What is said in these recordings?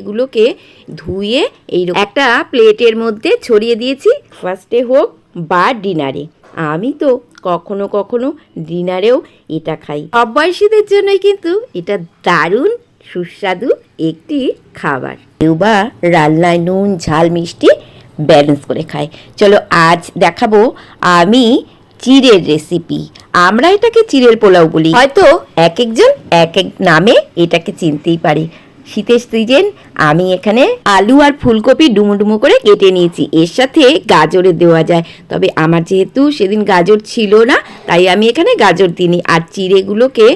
এগুলোকে ধুয়ে এই একটা প্লেটের মধ্যে ছড়িয়ে দিয়েছি। ফার্স্টে হোক বা ডিনারে। আমি তো কখনো কখনো ডিনারেও এটা খাই। সব বয়সীদের জন্যই কিন্তু এটা দারুণ, সুস্বাদু একটি খাবার। কেউ বা রান্নায় নুন, ঝাল, মিষ্টি ব্যালেন্স করে খায়। চলো আজ দেখাবো আমি চিড়ের রেসিপি আমরা এটাকে চিড়ের পোলাও বলি। হয়তো এক একজন এক এক নামে এটাকে চিনতেই পারে। শীতের সিজন আমি এখানে আলু আর ফুলকপি ডুমো ডুমো করে কেটে নিয়েছি। এর সাথে গাজরে দেওয়া যায়। তবে আমার যেহেতু সেদিন গাজর ছিল না, তাই আমি এখানে গাজর দিইনি। আর চিড়েগুলোকে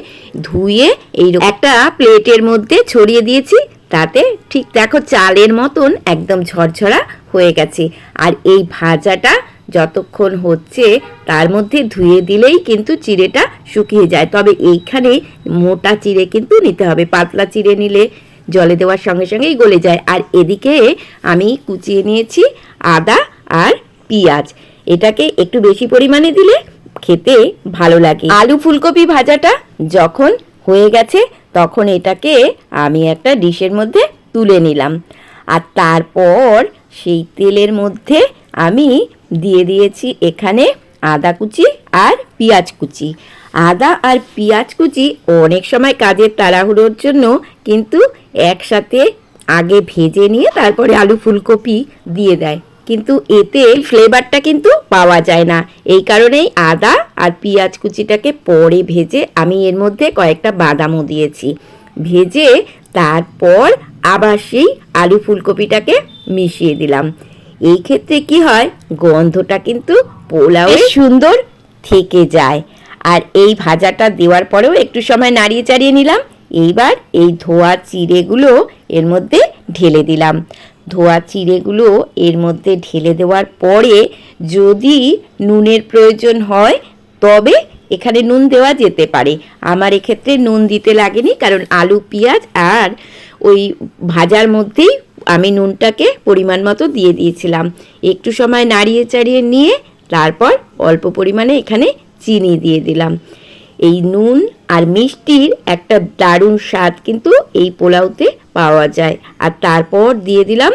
ধুয়ে এই একটা প্লেটের মধ্যে ছড়িয়ে দিয়েছি, তাতে ঠিক দেখো চালের মতন একদম ঝরঝরা হয়ে গেছে। আর এই ভাজাটা যতক্ষণ হচ্ছে, তার মধ্যে ধুয়ে দিলেই কিন্তু চিড়েটা শুকিয়ে যায়। তবে এইখানে মোটা চিড়ে কিন্তু নিতে হবে। পাতলা চিড়ে নিলে জলে দেওয়ার সঙ্গে সঙ্গেই গলে যায়। আর এদিকে আমি কুচিয়ে নিয়েছি আদা আর পেঁয়াজ। এটাকে একটু বেশি পরিমাণে দিলে খেতে ভালো লাগে। আলু ফুলকপি ভাজাটা যখন হয়ে গেছে, তখন এটাকে আমি একটা ডিশের মধ্যে তুলে নিলাম। আর তারপর সেই তেলের মধ্যে আমি দিয়ে দিয়েছি এখানে আদা কুচি আর পেঁয়াজ কুচি। আদা আর পেঁয়াজ কুচি অনেক সময় কাজের তাড়াহুড়োর জন্য কিন্তু একসাথে আগে ভেজে নিয়ে তারপরে আলু ফুলকপি দিয়ে দেয়। কিন্তু এতে ফ্লেভারটা কিন্তু পাওয়া যায় না। এই কারণেই আদা আর পেঁয়াজ কুচিটাকে পরে ভেজে আমি এর মধ্যে কয়েকটা বাদামও দিয়েছি। ভেজে তারপর আবার সেই আলু ফুলকপিটাকে মিশিয়ে দিলাম। এই ক্ষেত্রে কি হয় গন্ধটা কিন্তু পোলাও সুন্দর। থেকে যায়। আর এই ভাজাটা দেওয়ার পরেও একটু সময় নাড়িয়ে চাড়িয়ে নিলাম। এইবার এই ধোয়া চিড়েগুলো এর মধ্যে ঢেলে দিলাম। ধোয়া চিড়েগুলো এর মধ্যে ঢেলে দেওয়ার পরে যদি নুনের প্রয়োজন হয়, তবে এখানে নুন দেওয়া যেতে পারে। আমার এক্ষেত্রে নুন দিতে লাগেনি, কারণ আলু, পেঁয়াজ আর ওই ভাজার মধ্যেই আমি নুনটাকে পরিমাণ মতো দিয়ে দিয়েছিলাম। একটু সময় নাড়িয়ে চাড়িয়ে নিয়ে, তারপর অল্প পরিমাণে এখানে চিনি দিয়ে দিলাম। এই নুন আর মিষ্টির একটা দারুণ স্বাদ কিন্তু এই পোলাওতে পাওয়া যায়। আর তারপর দিয়ে দিলাম,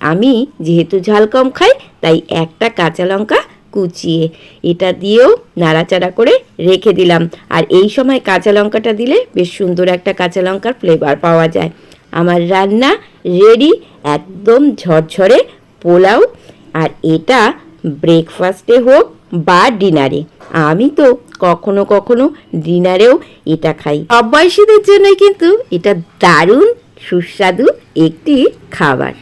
আমি যেহেতু ঝাল কম খাই, তাই একটা কাঁচা লঙ্কা কুচিয়ে। এটা দিয়েও নাড়াচাড়া করে রেখে দিলাম। আর এই সময় কাঁচা লঙ্কাটা দিলে বেশ সুন্দর একটা কাঁচা লঙ্কার ফ্লেভার পাওয়া যায়। আমার রান্না রেডি একদম ঝরঝরে পোলাও। আর এটা ব্রেকফাস্টে হোক বা ডিনারে। আমি তো কখনো কখনো ডিনারেও এটা খাই। সব জন্যই কিন্তু এটা দারুণ, সুস্বাদু একটি খাবার।